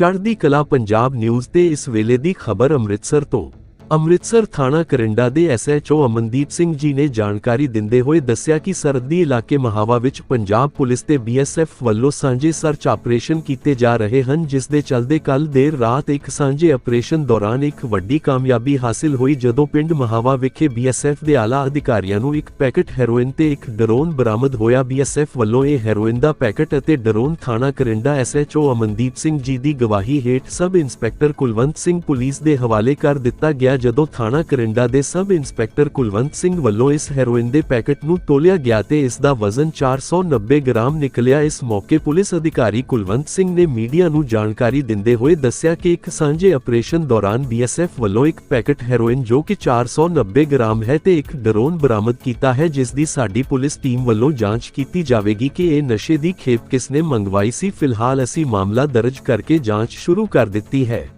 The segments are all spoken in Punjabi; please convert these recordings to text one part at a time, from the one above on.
ਚੜ੍ਹਦੀ ਕਲਾ ਪੰਜਾਬ ਨਿਊਜ਼ ਤੇ ਇਸ ਵੇਲੇ ਦੀ ਖਬਰ ਅੰਮ੍ਰਿਤਸਰ ਤੋਂ। ਅੰਮ੍ਰਿਤਸਰ ਥਾਣਾ ਕਰਿੰਡਾ ਦੇ ਐਸਐਚਓ ਅਮਨਦੀਪ ਸਿੰਘ ਜੀ ਨੇ ਜਾਣਕਾਰੀ ਦਿੰਦੇ ਹੋਏ ਦੱਸਿਆ ਕਿ ਸਰਹੱਦੀ ਇਲਾਕੇ ਮਹਾਵਾ ਵਿੱਚ ਪੰਜਾਬ ਪੁਲਿਸ ਤੇ ਬੀਐਸਐਫ ਵੱਲੋਂ ਸਾਂਝੇ ਸਰਚ ਆਪਰੇਸ਼ਨ ਕੀਤੇ ਜਾ ਰਹੇ ਹਨ, ਜਿਸ ਦੇ ਚੱਲਦੇ ਕੱਲ ਦੇਰ ਰਾਤ ਇੱਕ ਸਾਂਝੇ ਆਪਰੇਸ਼ਨ ਦੌਰਾਨ ਇੱਕ ਵੱਡੀ ਕਾਮਯਾਬੀ ਹਾਸਿਲ ਹੋਈ, ਜਦੋਂ ਪਿੰਡ ਮਹਾਵਾ ਵਿਖੇ ਬੀਐਸਐਫ ਦੇ ਆਲਾ ਅਧਿਕਾਰੀਆਂ ਨੂੰ ਇੱਕ ਪੈਕੇਟ ਹੈਰੋਇਨ ਤੇ ਇੱਕ ਡਰੋਨ ਬਰਾਮਦ ਹੋਇਆ। ਬੀਐਸਐਫ ਵੱਲੋਂ ਇਹ ਹੈਰੋਇਨ ਦਾ ਪੈਕੇਟ ਅਤੇ ਡਰੋਨ ਥਾਣਾ ਕਰਿੰਡਾ ਐਸਐਚਓ ਅਮਨਦੀਪ ਸਿੰਘ ਜੀ ਦੀ ਗਵਾਹੀ ਹੇਠ sub inspector Kulwant Singh police ਦੇ ਹਵਾਲੇ ਕਰ ਦਿੱਤਾ ਗਿਆ ਜਦੋਂ ਥਾਣਾ ਕਰਿੰਡਾ ਦੇ ਸਬ ਇੰਸਪੈਕਟਰ ਕੁਲਵੰਤ ਸਿੰਘ ਵੱਲੋਂ ਇਸ ਹੈਰੋਇਨ ਦੇ ਪੈਕੇਟ ਨੂੰ ਤੋਲਿਆ ਗਿਆ ਤੇ ਇਸ ਦਾ ਵਜ਼ਨ 490 ਗ੍ਰਾਮ ਨਿਕਲਿਆ, ਇਸ ਮੌਕੇ ਪੁਲਿਸ ਅਧਿਕਾਰੀ ਕੁਲਵੰਤ ਸਿੰਘ ਨੇ ਮੀਡੀਆ ਨੂੰ ਜਾਣਕਾਰੀ ਦਿੰਦੇ ਹੋਏ ਦੱਸਿਆ ਕਿ ਇੱਕ ਸਾਂਝੇ ਆਪਰੇਸ਼ਨ ਦੌਰਾਨ ਬੀਐਸਐਫ ਵੱਲੋਂ ਇੱਕ ਪੈਕੇਟ ਹੈਰੋਇਨ ਜੋ ਕਿ 490 ਗ੍ਰਾਮ ਹੈ ਤੇ ਇੱਕ ਡਰੋਨ ਬਰਾਮਦ ਕੀਤਾ ਹੈ, ਜਿਸ ਦੀ ਸਾਡੀ ਪੁਲਿਸ ਟੀਮ ਵੱਲੋਂ ਜਾਂਚ ਕੀਤੀ ਜਾਵੇਗੀ ਕਿ ਇਹ ਨਸ਼ੇ ਦੀ ਖੇਪ ਕਿਸ ਨੇ ਮੰਗਵਾਈ ਸੀ। ਫਿਲਹਾਲ ਅਸੀਂ ਮਾਮਲਾ ਦਰਜ ਕਰਕੇ ਜਾਂਚ ਸ਼ੁਰੂ ਕਰ ਦਿੱਤੀ ਹੈ।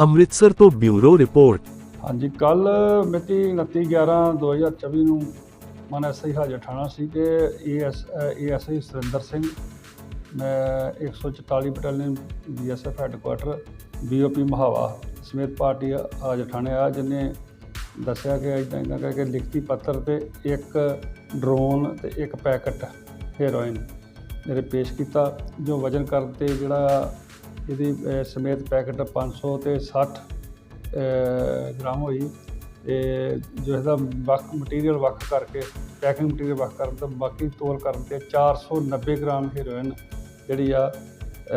ਅੰਮ੍ਰਿਤਸਰ ਤੋਂ ਬਿਊਰੋ ਰਿਪੋਰਟ। ਹਾਂਜੀ, ਕੱਲ ਮਿਤੀ 29/11/2024 ਨੂੰ ਮਨ ਐਸਆਈ ਹਾਜ਼ਰ ਥਾਣਾ ਸੀ ਕਿ ਏਐਸ ਏਐਸਆਈ ਸੁਰਿੰਦਰ ਸਿੰਘ, ਮੈਂ 144 battalion BSF headquarter BOP Mahawa ਸਮੇਤ ਪਾਰਟੀ ਹਾਜ਼ਰ ਥਾਣੇ ਆ, ਜਿਨੇ ਦੱਸਿਆ ਕਿ ਇਦਾਂ ਇਦਾਂ ਕਰਕੇ ਲਿਖਤੀ ਪੱਤਰ ਤੇ ਇੱਕ ਡਰੋਨ ਤੇ ਇੱਕ ਪੈਕਟ ਹੈਰੋਇਨ ਮੇਰੇ ਪੇਸ਼ ਕੀਤਾ, ਜੋ ਵਜਨ ਕਰਨ ਤੇ ਜਿਹੜਾ ਇਹਦੀ ਸਮੇਤ ਪੈਕਟ 500 ਤੇ 60 ਅਹ ਗ੍ਰਾਮ ਹੋਈ। ਤੇ ਜੋ ਇਹਦਾ ਵੱਖ ਮਟੀਰੀਅਲ ਵੱਖ ਕਰਕੇ ਪੈਕਿੰਗ ਮਟੀਰੀਅਲ ਵੱਖ ਕਰਨ ਤੋਂ ਬਾਕੀ ਤੋਲ ਕਰਨ ਤੇ 490 ਗ੍ਰਾਮ ਹੈਰੋਇਨ ਜਿਹੜੀ ਆ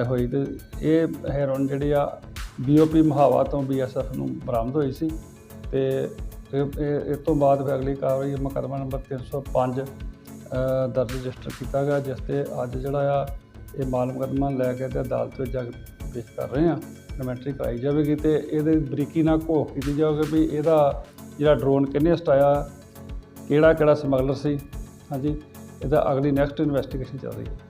ਹੋਈ ਤੇ ਇਹ ਹੈਰੋਇਨ ਜਿਹੜੀ ਆ ਬੀਓਪੀ ਮਹਾਵਾ ਤੋਂ ਬੀਐਸਐਫ ਨੂੰ ਬਰਾਮਦ ਹੋਈ ਸੀ। ਤੇ ਇਹ ਇਸ ਤੋਂ ਬਾਅਦ ਫਿਰ ਅਗਲੀ ਕਾਰਵਾਈ ਮੁਕੱਦਮਾ ਨੰਬਰ 305 ਅਹ, ਦਰਜ ਰਜਿਸਟਰ ਕੀਤਾ ਗਿਆ, ਜਿਸ ਤੇ ਅੱਜ ਜਿਹੜਾ ਆ, ਇਹ ਮਾਲ ਮੁਕੱਦਮਾ ਲੈ ਕੇ ਤੇ ਅਦਾਲਤ ਵਿੱਚ ਜਾ ਪੇਸ਼ ਕਰ ਰਹੇ ਹਾਂ ਕਮੈਂਟਰੀ ਕਰਾਈ ਜਾਵੇਗੀ ਤੇ ਇਹਦੇ ਬਰੀਕੀ ਨਾਲ ਘੋਖ ਕੀਤੀ ਜਾਵੇਗੀ ਵੀ ਇਹਦਾ ਜਿਹੜਾ ਡਰੋਨ ਕਿੰਨੇ ਸਟਾਇਆ ਕਿਹੜਾ ਕਿਹੜਾ ਸਮਗਲਰ ਸੀ, ਹਾਂਜੀ, ਇਹਦਾ ਅਗਲੀ ਨੈਕਸਟ ਇਨਵੈਸਟੀਗੇਸ਼ਨ ਚੱਲ ਰਹੀ ਹੈ।